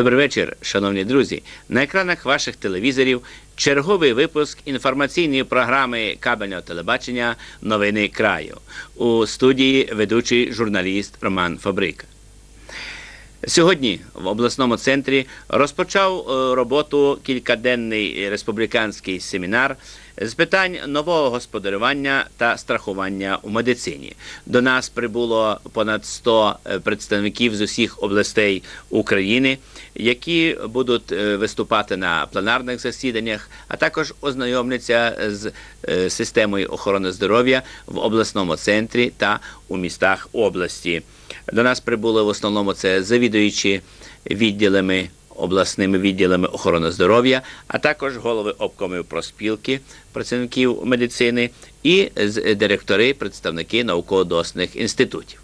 Добрий вечір, шановні друзі. На екранах ваших телевізорів черговий випуск інформаційної програми кабельного телебачення Новини краю у студії ведучий журналіст Роман Фабрика. Сьогодні в обласному центрі розпочав е, роботу кількаденний республіканський семінар з питань нового господарювання та страхування у медицині. До нас прибуло понад 100 представників з усіх областей України, які будуть е, виступати на пленарних засіданнях, а також ознайомляться з е, системою охорони здоров'я в обласному центрі та у містах області. До нас прибули в основному це завідуючі відділами, обласними відділами охорони здоров'я, а також голови обкомів проспілки працівників медицини і директори, представники науково-дослідних інститутів.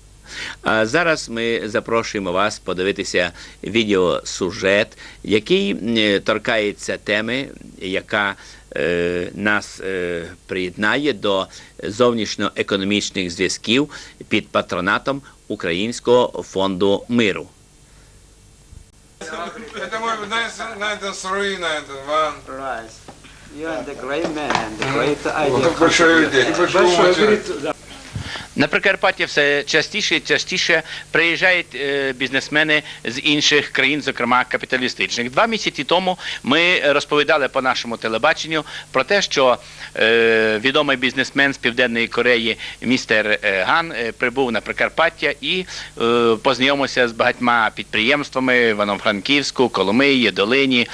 А зараз ми запрошуємо вас подивитися відеосюжет, який е, торкається теми, яка е, нас е, приєднає до зовнішньоекономічних зв'язків під патронатом Українського фонду миру. Это мой на, на этом сруи, на этом ван. Right. You are the great man, the great idea. Вот большой идея. Большой говорит, На Прикарпаття все частіше і частіше приїжджають е, бізнесмени з інших країн, зокрема капіталістичних. Два місяці тому ми розповідали по нашому телебаченню про те, що е, відомий бізнесмен з Південної Кореї містер Ган е, прибув на Прикарпаття і познайомився з багатьма підприємствами Івано-Франківську, Коломиї, Долині,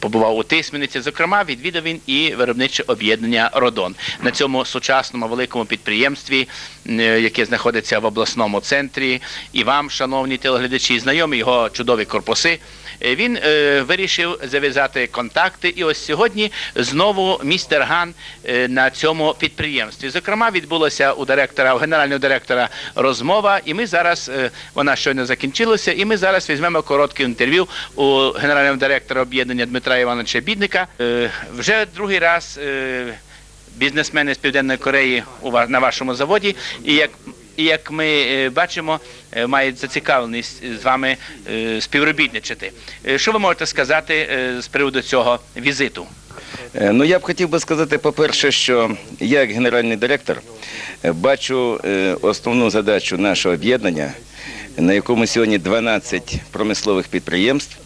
побував у Тисмениці. Зокрема, відвідав він і виробниче об'єднання Родон на цьому сучасному великому підприємстві, яке знаходиться в обласному центрі. І вам, шановні телеглядачі, знайомі його чудові корпуси. Е, Він е, вирішив зав'язати контакти, і ось сьогодні знову містер Ган е, на цьому підприємстві. Зокрема, відбулася у директора, у генерального директора розмова, і ми зараз е, вона щойно закінчилася, і ми зараз візьмемо коротке інтерв'ю у генерального директора об'єднання Дмитра Івановича Бідника. Е, Вже другий раз. е, Бізнесмени з Південної Кореї на вашому заводі, і як і як ми е, бачимо, е, мають зацікавленість з вами е, співробітничати. Що ви можете сказати з приводу цього візиту? Ну, я б хотів би сказати, по-перше, що я, як генеральний директор, бачу основну задачу нашого об'єднання, на якому сьогодні 12 промислових підприємств,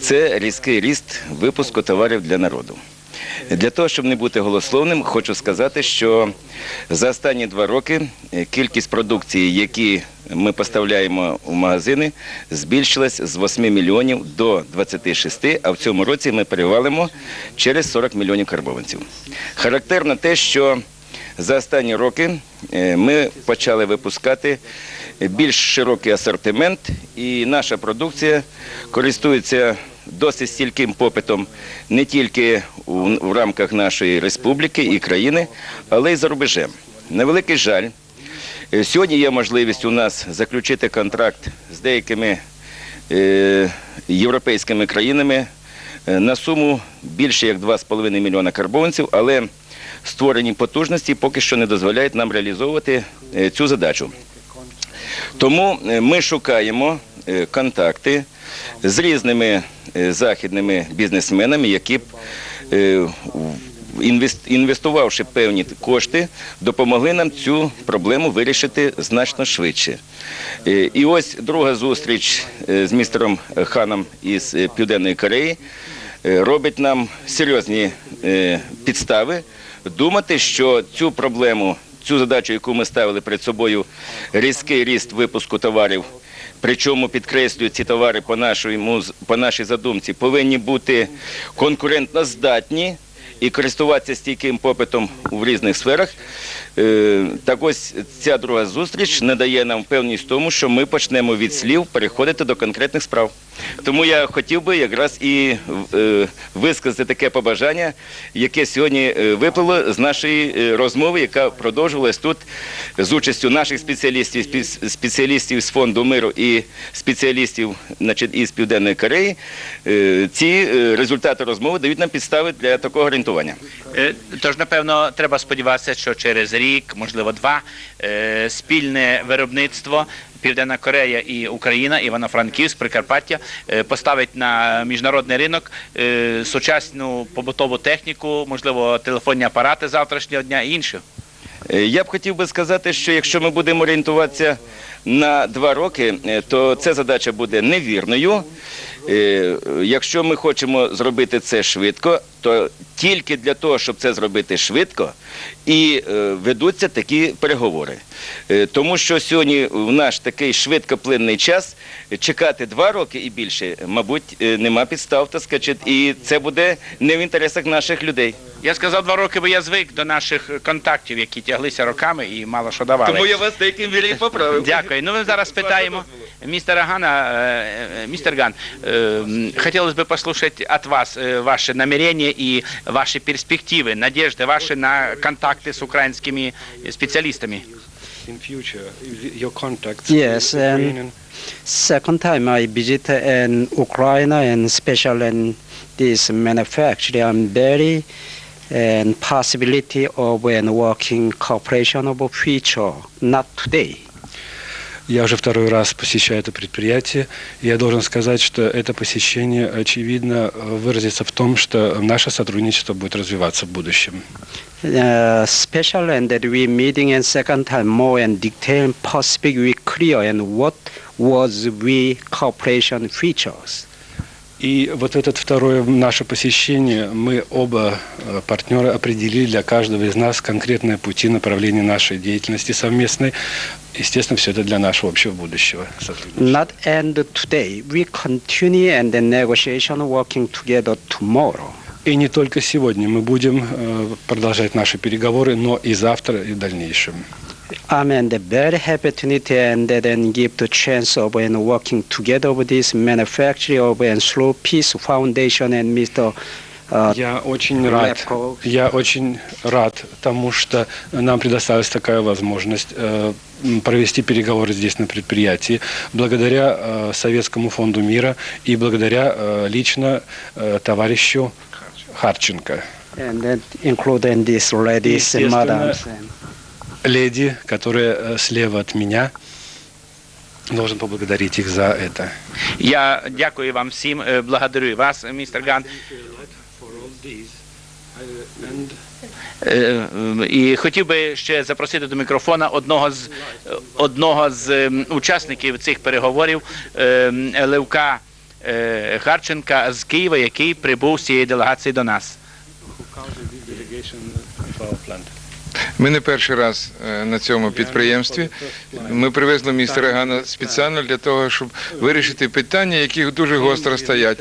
це різкий ріст випуску товарів для народу. Для того, щоб не бути голословним, хочу сказати, що за останні два роки е, кількість продукції, які ми поставляємо в магазини, збільшилась з 8 мільйонів до 26, а в цьому році ми перевалимо через 40 мільйонів карбованців. Характерно те, що за останні роки е, ми почали випускати більш широкий асортимент, і наша продукція користується досить стільким попитом не тільки в рамках нашої республіки і країни, але й за рубежем. На великий жаль, е, сьогодні є можливість у нас заключити контракт з деякими е, європейськими країнами е, на суму більше як 2,5 мільйона карбованців, але створені потужності поки що не дозволяють нам реалізовувати цю задачу. Тому е, ми шукаємо е, контакти з різними е, західними бізнесменами, які б інвестувавши певні кошти, допомогли нам цю проблему вирішити значно швидше. І ось друга зустріч з містером Ханом із Південної Кореї робить нам серйозні підстави думати, що цю проблему, цю задачу, яку ми ставили перед собою, різкий ріст випуску товарів. Причому підкреслюю, ці товари по нашому по нашій задумці повинні бути конкурентно здатні і користуватися стійким попитом в різних сферах. Е, Так ось ця друга зустріч надає нам впевненість в тому, що ми почнемо від слів переходити до конкретних справ. Тому я хотів би якраз і е, висказати таке побажання, яке сьогодні е, виплило з нашої е, розмови, яка продовжувалась тут з участю наших спеціалістів, спеціалістів з фонду миру і спеціалістів значить, із Південної Кореї. Е, Ці результати розмови дають нам підстави для такого орієнтування. Тож, напевно, треба сподіватися, що через рік, можливо, два, спільне виробництво Південна Корея і Україна, Івано-Франківськ, Прикарпаття е, поставить на міжнародний ринок е, сучасну побутову техніку, можливо, телефонні апарати завтрашнього дня і інше. Е, Я б хотів би сказати, що якщо ми будемо орієнтуватися на два роки, то ця задача буде невірною. Якщо ми хочемо зробити це швидко, то тільки для того, щоб це зробити швидко, і ведуться такі переговори. Е, Тому що сьогодні в наш такий швидкоплинний час чекати два роки і більше, мабуть, е, нема підстав, так сказати, і це буде не в інтересах наших людей. Я сказав два роки, бо я звик до наших контактів, які тяглися роками і мало що давали. Тому я вас деяким мірі поправив. Дякую. Ну, ми зараз питаємо мистера Гана. э, э, Мистер Ган, э, м, хотелось бы послушать от вас э, ваши намерения и ваши перспективы, надежды ваши на контакты с украинскими in future? Your contacts? Yes. and second time I visit in Ukraine and especially in this manufacturing, I'm very and possibility of when working cooperation of future, not today. Я уже второй раз посещаю это предприятие. И я должен сказать, что это посещение, очевидно, выразится в том, что наше сотрудничество будет развиваться в будущем. Uh, special and that we meeting and second time more and detail possibly we clear and what was we cooperation features. И вот это второе наше посещение, мы оба э, партнера определили для каждого из нас конкретные пути направления нашей деятельности совместной. Естественно, все это для нашего общего будущего сотрудничества. Not end today. We continue and the negotiation working together tomorrow. И не только сегодня мы будем э, продолжать наши переговоры, но и завтра, и в дальнейшем. I'm and very happy meet and then give the chance of and working together with this manufacturing of and through Peace Foundation and Mr. Uh, Я очень рад, я очень рад тому, что нам предоставилась такая возможность э, провести переговоры здесь на предприятии, благодаря э, Советскому фонду мира и благодаря лично товарищу Харченко, and that including these ladies and madams. Леди, которая э, слева от меня. Должен поблагодарить их за это. Я дякую вам всім, е, благодарю вас, містер Ган. Е, е, І хотів би ще запросити до мікрофона одного з одного з учасників цих переговорів Левка Харченка з Києва, який прибув з цієї делегації до нас. Ми не перший раз е, на цьому підприємстві. Ми привезли містера Гана спеціально для того, щоб вирішити питання, які дуже гостро стоять.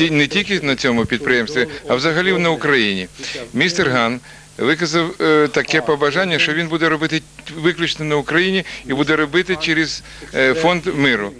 Е, Не тільки на цьому підприємстві, а взагалі на Україні. Містер Ган виказав е, таке побажання, що він буде робити виключно на Україні і буде робити через е, фонд миру.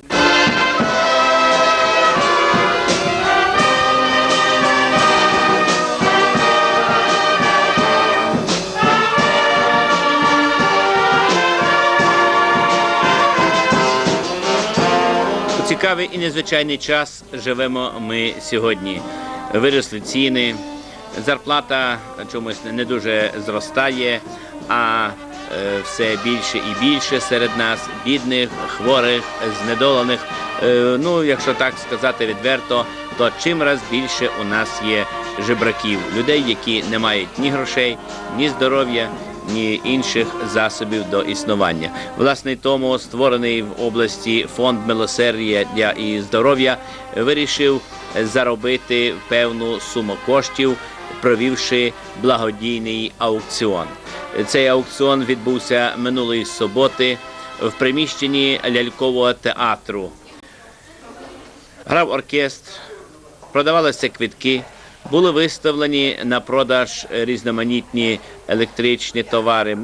Цікавий і незвичайний час живемо ми сьогодні. Виросли ціни, зарплата чомусь не дуже зростає, а е, все більше і більше серед нас бідних, хворих, знедолених. Е, ну, якщо так сказати відверто, то чим раз більше у нас є жебраків, людей, які не мають ні грошей, ні здоров'я, ні інших засобів до існування. Власне, тому створений в області фонд милосердя і здоров'я вирішив заробити певну суму коштів, провівши благодійний аукціон. Цей аукціон відбувся минулої суботи в приміщенні лялькового театру. Грав оркестр, продавалися квитки, були виставлені на продаж різноманітні електричні товари.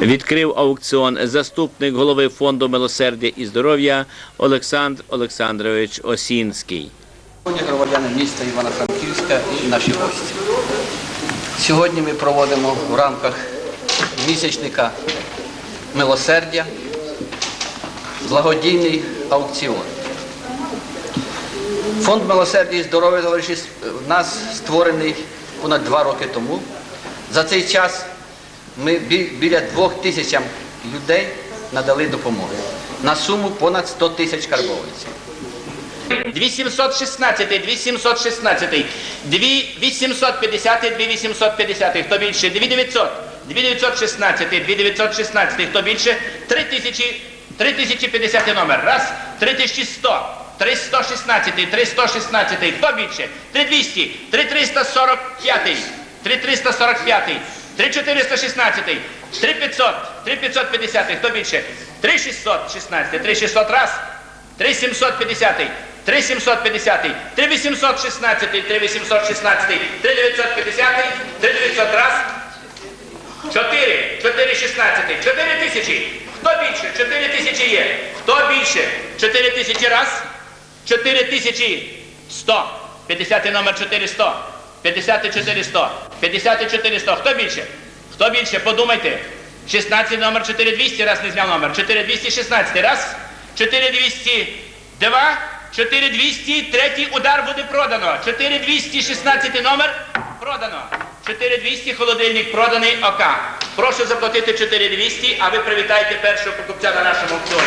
Відкрив аукціон заступник голови фонду милосердя і здоров'я Олександр Олександрович Осінський. Шановні громадяни міста Івано-Франківська і наші гості. Сьогодні ми проводимо в рамках місячника милосердя благодійний аукціон. Фонд милосердя і здоров'я товариші в нас створений понад два роки тому. За цей час ми біля двох тисячам людей надали допомоги на суму понад 100 тисяч карбованців. 2716, 2716, 2850, 2850, хто більше? 2900, 2916, 2916, хто більше? 3000, 3050 номер. Раз, 3100, 316, 316, хто більше? 3200, 3345, 3345, 3416, 3500, 3550, хто більше? 3616, 3600 раз, 3750, 3750, 3816, 3816, 3950, 3900 раз, 4, 416, 4 тисячі. Хто більше? 4 тисячі є. Хто більше? 4 тисячі раз, 4 тисячі 100. 50 номер 400. 50 400. 50 400. Хто більше? Хто більше? Подумайте. 16 номер 4200, раз не зняв номер. 4216, раз. 4202, 4200, третій удар буде продано. 4216 номер продано. 4200 холодильник проданий ОК. Прошу заплатити 4200, а ви привітайте першого покупця на нашому аукціоні.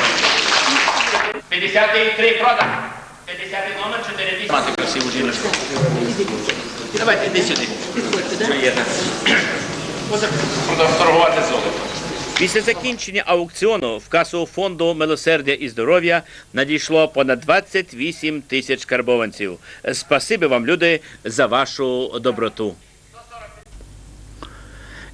53 продано. 50 номер 4200. Мати. Давайте йди сюди. Торгувати золотом. Після закінчення аукціону в касу фонду милосердя і здоров'я надійшло понад 28 тисяч карбованців. Спасибі вам, люди, за вашу доброту.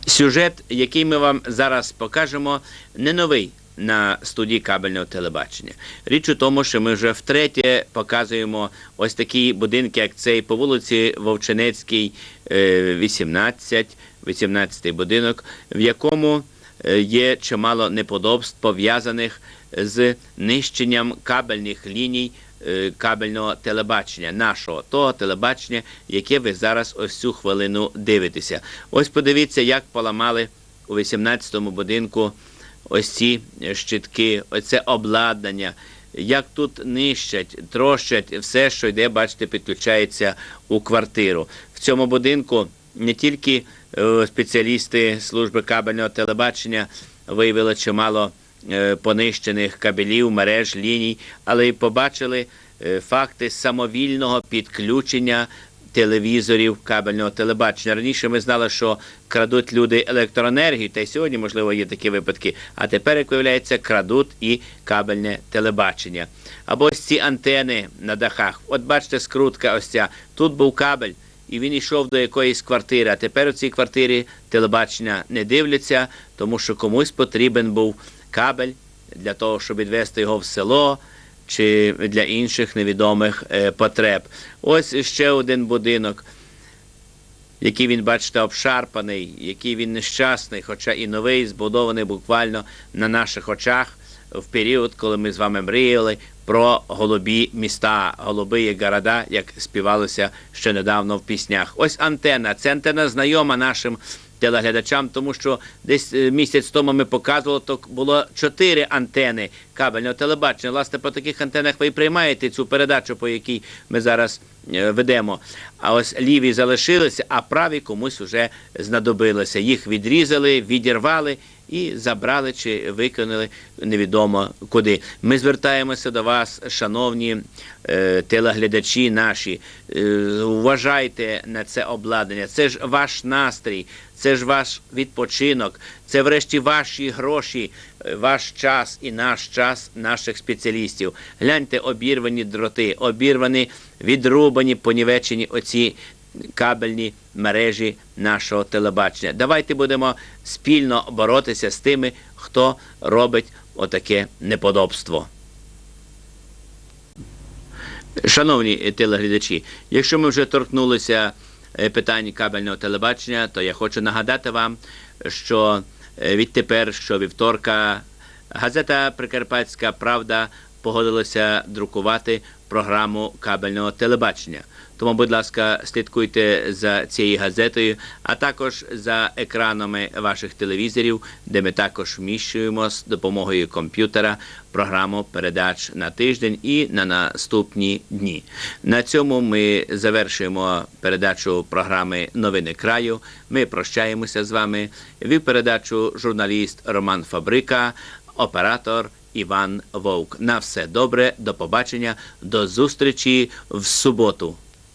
Сюжет, який ми вам зараз покажемо, не новий на студії кабельного телебачення. Річ у тому, що ми вже втретє показуємо ось такі будинки, як цей по вулиці Вовчинецькій, е, 18, 18 будинок, в якому е, є чимало неподобств пов'язаних з нищенням кабельних ліній е, кабельного телебачення, нашого того телебачення, яке ви зараз ось цю хвилину дивитеся. Ось подивіться, як поламали у 18-му будинку ось ці щитки, оце обладнання. Як тут нищать, трощать все, що йде, бачите, підключається у квартиру. В цьому будинку не тільки е, спеціалісти служби кабельного телебачення виявили чимало е, понищених кабелів, мереж, ліній, але й побачили е, факти самовільного підключення телевізорів кабельного телебачення. Раніше ми знали, що крадуть люди електроенергію, та й сьогодні, можливо, є такі випадки. А тепер, як виявляється, крадуть і кабельне телебачення. Або ось ці антени на дахах. От бачите, скрутка ось ця. Тут був кабель. І він йшов до якоїсь квартири, а тепер у цій квартирі телебачення не дивляться, тому що комусь потрібен був кабель для того, щоб відвести його в село чи для інших невідомих е, потреб. Ось ще один будинок, який він, бачите, обшарпаний, який він нещасний, хоча і новий, збудований буквально на наших очах в період, коли ми з вами мріяли про голубі міста, голубі города, як співалося ще недавно в піснях. Ось антенна. Це антенна знайома нашим телеглядачам, тому що десь е, місяць тому ми показували, то було чотири антени кабельного телебачення. Власне, по таких антенах ви і приймаєте цю передачу, по якій ми зараз е, ведемо. А ось ліві залишилися, а праві комусь вже знадобилося. Їх відрізали, відірвали і забрали чи виконали невідомо куди. Ми звертаємося до вас, шановні е, телеглядачі наші. Е, вважайте на це обладнання. Це ж ваш настрій, це ж ваш відпочинок, це врешті ваші гроші, е, ваш час і наш час наших спеціалістів. Гляньте, обірвані дроти, обірвані, відрубані, понівечені оці кабельні мережі нашого телебачення. Давайте будемо спільно боротися з тими, хто робить отаке неподобство. Шановні телеглядачі, якщо ми вже торкнулися е, питань кабельного телебачення, то я хочу нагадати вам, що е, відтепер, що вівторка, газета Прикарпатська Правда погодилася друкувати програму кабельного телебачення. Тому, будь ласка, слідкуйте за цією газетою, а також за екранами ваших телевізорів, де ми також вміщуємо з допомогою комп'ютера програму передач на тиждень і на наступні дні. На цьому ми завершуємо передачу програми Новини краю. Ми прощаємося з вами. Вів передачу журналіст Роман Фабрика. оператор Іван Вовк. На все добре, до побачення, до зустрічі в суботу.